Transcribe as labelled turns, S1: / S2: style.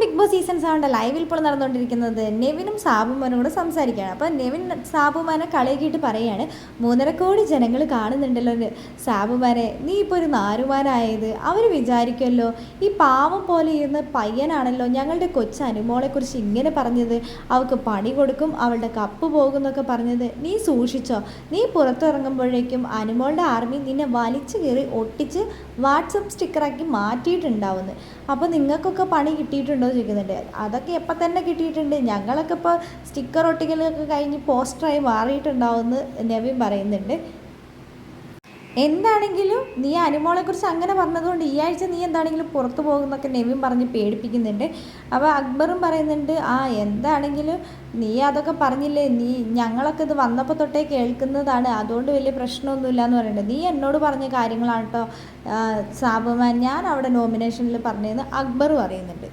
S1: Big boss season സെവന്റെ ലൈവിൽ ഇപ്പോൾ നടന്നുകൊണ്ടിരിക്കുന്നത് നെവിനും സാബുമാനും കൂടെ സംസാരിക്കുകയാണ്. അപ്പോൾ നെവിൻ സാബുമാനെ കളിയാക്കിയിട്ട് പറയുകയാണ് മൂന്നര കോടി ജനങ്ങൾ കാണുന്നുണ്ടല്ലോ. സാബുമാനെ നീ ഇപ്പോൾ ഒരു നാരുമാനായത് അവർ വിചാരിക്കുമല്ലോ ഈ പാവം പോലെ ഇരുന്ന പയ്യനാണല്ലോ ഞങ്ങളുടെ കൊച്ചനുമോളെക്കുറിച്ച് ഇങ്ങനെ പറഞ്ഞത്. അവൾക്ക് പണി കൊടുക്കും അവളുടെ കപ്പ് പോകും എന്നൊക്കെ പറഞ്ഞത്. നീ സൂക്ഷിച്ചോ. നീ പുറത്തിറങ്ങുമ്പോഴേക്കും അനുമോളുടെ ആർമി നിന്നെ വലിച്ചു കയറി ഒട്ടിച്ച് വാട്സപ്പ് സ്റ്റിക്കറാക്കി മാറ്റിയിട്ടുണ്ടാവുന്നു. അപ്പോൾ നിങ്ങൾക്കൊക്കെ പണി കിട്ടിയിട്ടുണ്ടോ ചോദിക്കുന്നുണ്ട്. അതൊക്കെ എപ്പം തന്നെ കിട്ടിയിട്ടുണ്ട്? ഞങ്ങളൊക്കെ ഇപ്പോൾ സ്റ്റിക്കർ ഒട്ടിക്കലൊക്കെ കഴിഞ്ഞ് പോസ്റ്ററായി മാറിയിട്ടുണ്ടാവുമെന്ന് നവീൻ പറയുന്നുണ്ട്. എന്താണെങ്കിലും നീ അനുമോളെക്കുറിച്ച് അങ്ങനെ പറഞ്ഞതുകൊണ്ട് ഈ ആഴ്ച നീ എന്താണെങ്കിലും പുറത്തു പോകുന്നൊക്കെ നെവിൻ പറഞ്ഞ് പേടിപ്പിക്കുന്നുണ്ട്. അപ്പോൾ അക്ബറും പറയുന്നുണ്ട് ആ എന്താണെങ്കിലും നീ അതൊക്കെ പറഞ്ഞില്ലേ? നീ ഞങ്ങളൊക്കെ ഇത് വന്നപ്പോൾ തൊട്ടേ കേൾക്കുന്നതാണ്. അതുകൊണ്ട് വലിയ പ്രശ്നമൊന്നുമില്ല എന്ന് പറയുന്നുണ്ട്. നീ എന്നോട് പറഞ്ഞ കാര്യങ്ങളാണ് കേട്ടോ സാബുമാൻ ഞാൻ അവിടെ നോമിനേഷനിൽ പറഞ്ഞതെന്ന് അക്ബർ പറയുന്നുണ്ട്.